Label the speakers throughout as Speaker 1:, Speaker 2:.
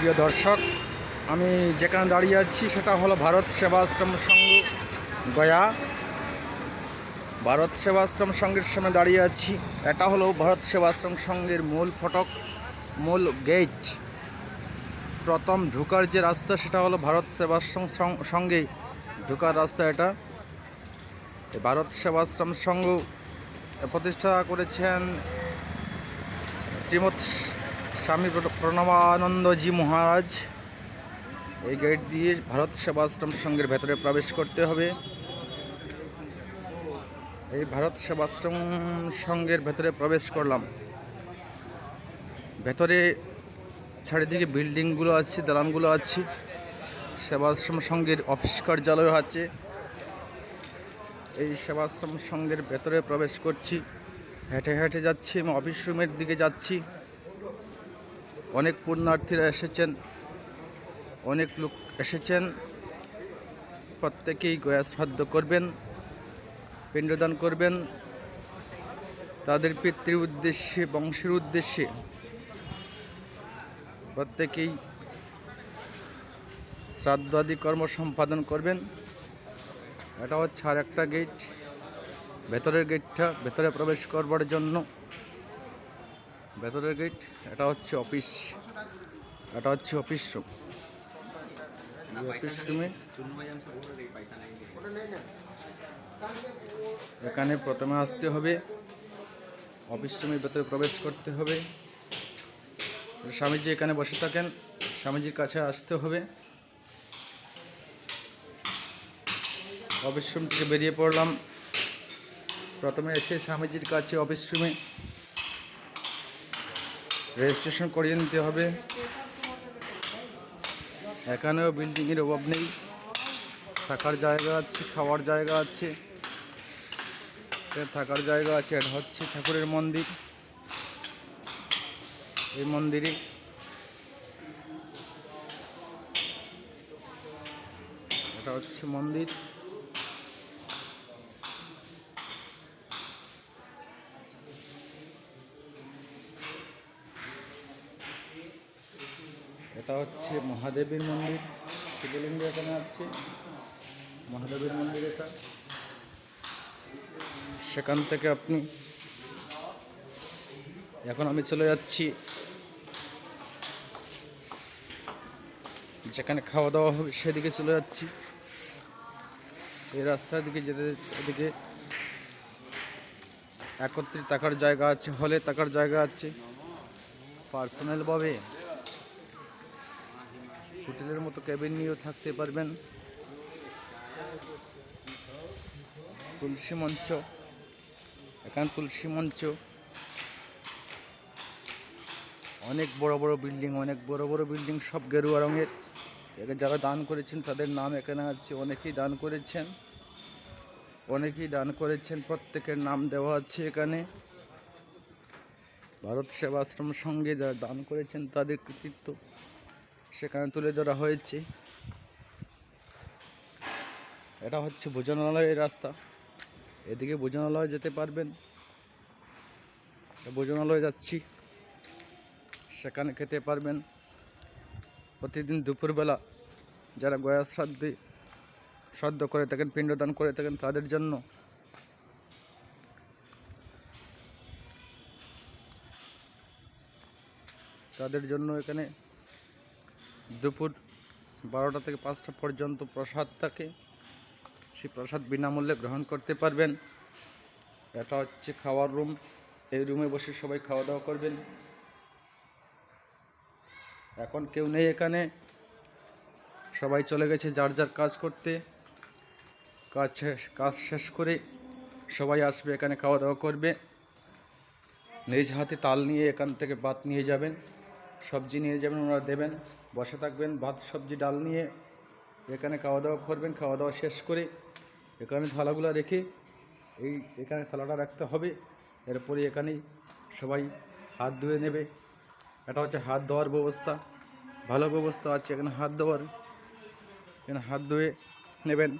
Speaker 1: প্রিয় দর্শক, আমি যেখানে দাঁড়িয়ে আছি সেটা হলো ভারত সেবাশ্রম সংঘ গয়া। ভারত সেবাশ্রম সংঘের সামনে দাঁড়িয়ে আছি। এটা হলো ভারত সেবাশ্রম সংঘের মূল ফটক, মূল গেট। প্রথম ঢোকার যে রাস্তা, সেটা হলো ভারত সেবাশ্রম সঙ্গে ঢোকার রাস্তা এটা। ভারত সেবাশ্রম সংঘ প্রতিষ্ঠা করেছেন শ্রীমৎ স্বামী প্রণ- প্রণবানন্দজি মহারাজ, এই গেট দিয়ে ভারত সেবাশ্রম সংঘের ভেতরে প্রবেশ করতে হবে। এই ভারত সেবাশ্রম সংঘের ভেতরে প্রবেশ করলাম। ভেতরে চারিদিকে বিল্ডিংগুলো আছে দালানগুলো আছে, সেবাশ্রম সংঘের অফিস কার্যালয় আছে। এই সেবাশ্রম সংঘের ভেতরে প্রবেশ করছি। হেঁটে হেঁটে যাচ্ছি এবং অফিস রুমের দিকে যাচ্ছি। অনেক পুণ্যার্থীরা এসেছেন, অনেক লোক এসেছেন। প্রত্যেকেই গয়া শ্রাদ্ধ করবেন, পিণ্ডদান করবেন। তাদের পিতৃ উদ্দেশ্যে, বংশের উদ্দেশ্যে প্রত্যেকেই শ্রাদ্ধ আদি কর্ম সম্পাদন করবেন। এটা হচ্ছে আর একটা গেট ভেতরের গেটটা ভেতরে প্রবেশ করবার জন্য। ভেতরের গেট এটা হচ্ছে অফিস এটা হচ্ছে অফিস রুম অফিস রুমে এখানে প্রথমে আসতে হবে অফিস রুমের ভেতরে প্রবেশ করতে হবে। স্বামীজি এখানে বসে থাকেন স্বামীজির কাছে আসতে হবে। অফিস রুম থেকে বেরিয়ে পড়লাম। প্রথমে এসে স্বামীজির কাছে অফিস রুমে রেজিস্ট্রেশন করিয়ে নিতে হবে। এখানেও বিল্ডিংয়ের অভাব নেই। থাকার জায়গা আছে, খাওয়ার জায়গা আছে। থাকার জায়গা আছে, এটা হচ্ছে ঠাকুরের মন্দির। এই মন্দিরে এটা হচ্ছে মন্দির। এটা হচ্ছে মহাদেবের মন্দির। শিবলিঙ্গ এখানে আছে। মহাদেবের মন্দির এটা। সেখান থেকে আপনি এখন আমি চলে যাচ্ছি। যেখানে খাওয়া দাওয়া হবে সেদিকে চলে যাচ্ছি। এই রাস্তার দিকে যেতে এদিকে একত্রিত থাকার জায়গা আছে, হলে থাকার জায়গা আছে। পার্সোনালভাবে হোটেলের মতো ক্যাবিন নিয়েও থাকতে পারবেন। তুলসী মঞ্চ, এখানে তুলসী মঞ্চ। অনেক বড় বড় বিল্ডিং, অনেক বড় বড় বিল্ডিং, সব গেরুয়া রঙের। এখানে যারা দান করেছেন, তাদের নাম এখানে আছে, অনেকেই দান করেছেন। অনেকেই দান করেছেন, প্রত্যেকের নাম দেওয়া আছে এখানে। ভারত সেবাশ্রম সঙ্গে যারা দান করেছেন, তাদের কৃতিত্ব। সেখানে তুলে ধরা হয়েছে। এটা হচ্ছে ভোজনালয়ের রাস্তা। এদিকে ভোজনালয়ে যেতে পারবেন। ভোজনালয়ে যাচ্ছি। সেখানে খেতে পারবেন। প্রতিদিন দুপুরবেলা যারা গয়া শ্রাদ্ধে শ্রাদ্ধ করে থাকেন, পিণ্ডদান করে থাকেন, তাদের জন্য তাদের জন্য এখানে দুপুর বারোটা থেকে পাঁচটা পর্যন্ত প্রসাদ থাকে। সেই প্রসাদ বিনামূল্যে গ্রহণ করতে পারবেন। এটা হচ্ছে খাওয়ার রুম। এই রুমে বসে সবাই খাওয়া দাওয়া করবেন। এখন কেউ নেই এখানে। সবাই চলে গেছে যার যার কাজ করতে। কাজ শেষ কাজ শেষ করে সবাই আসবে এখানে খাওয়া দাওয়া করবে। নিজ হাতে তাল নিয়ে এখান থেকে ভাত নিয়ে যাবেন। সবজি নিয়ে যাবেন, ওনারা দেবেন, বসে থাকবেন, ভাত, সবজি, ডাল নিয়ে এখানে খাওয়া দাওয়া করবেন খাওয়া দাওয়া শেষ করে এখানে থালাগুলো রেখে এই এখানে থালাটা রাখতে হবে। এরপরে এখানেই সবাই হাত ধুয়ে নেবে। এটা হচ্ছে হাত ধোয়ার ব্যবস্থা। ভালো ব্যবস্থা আছে, এখানে হাত ধোয়ার। এখানে হাত ধুয়ে নেবেন।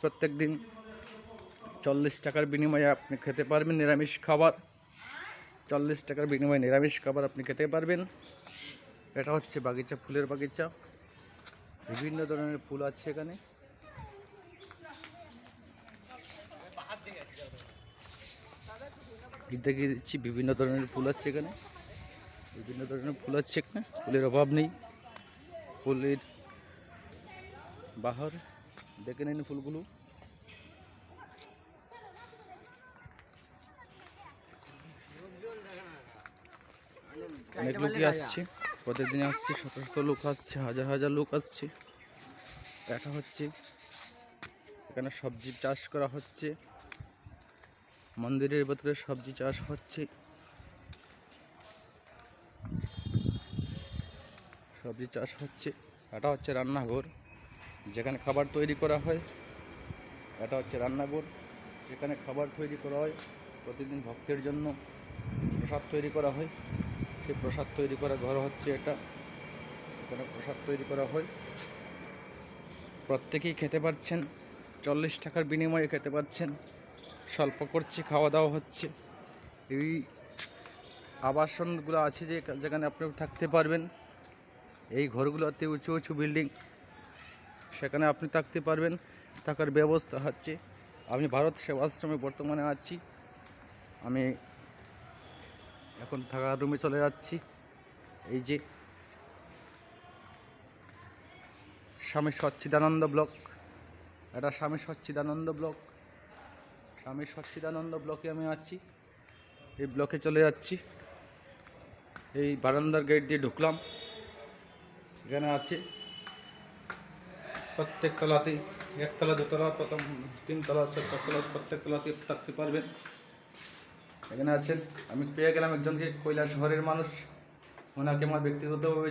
Speaker 1: প্রত্যেক দিন চল্লিশ টাকার বিনিময়ে আপনি খেতে পারবেন নিরামিষ খাবার। চল্লিশ টাকার বিনিময়ে নিরামিষ খাবার আপনি খেতে পারবেন। এটা হচ্ছে বাগিচা, ফুলের বাগিচা। বিভিন্ন ধরনের ফুল আছে এখানে। দেখিয়ে দিচ্ছি বিভিন্ন ধরনের ফুল আছে এখানে। বিভিন্ন ধরনের ফুল আছে এখানে। ফুলের অভাব নেই। ফুলের বাহার, দেখে নিন ফুলগুলো। অনেক লোকই আসছে প্রতিদিন আসছে শত শত লোক আসছে হাজার হাজার লোক আসছে। এটা হচ্ছে এখানে সবজি চাষ করা হচ্ছে। মন্দিরের ভেতরে সবজি চাষ হচ্ছে। সবজি চাষ হচ্ছে এটা হচ্ছে রান্নাঘর। যেখানে খাবার তৈরি করা হয় এটা হচ্ছে রান্নাঘর। যেখানে খাবার তৈরি করা হয় প্রতিদিন ভক্তের জন্য প্রসাদ তৈরি করা হয়। সেই প্রসাদ তৈরি করা ঘর হচ্ছে এটা। এখানে প্রসাদ তৈরি করা হয়। প্রত্যেকেই খেতে পারছেন, চল্লিশ টাকার বিনিময়ে খেতে পাচ্ছেন স্বল্প করছে খাওয়া দাওয়া হচ্ছে। এই আবাসনগুলো আছে যে যেখানে আপনি থাকতে পারবেন। এই ঘরগুলোতে উঁচু উঁচু বিল্ডিং, সেখানে আপনি থাকতে পারবেন। থাকার ব্যবস্থা হচ্ছে। আমি ভারত সেবাশ্রমে বর্তমানে আছি। আমি এখন থাকার রুমে চলে যাচ্ছি। এই যে স্বামী সচ্চিদানন্দ ব্লক। এটা স্বামী সচ্চিদানন্দ ব্লক। স্বামী সচ্চিদানন্দ ব্লকে আমি আছি। এই ব্লকে চলে যাচ্ছি। এই বারান্দার গেট দিয়ে ঢুকলাম। এখানে আছে প্রত্যেক তলাতেই একতলা, দুতলা, প্রথম তিনতলা চারতলা প্রত্যেক তলাতেই থাকতে পারবেন। এখানে আছেন। আমি পেয়ে গেলাম একজনকে কৈলাস শহরের মানুষ। ওনাকে আমার ব্যক্তিগতভাবে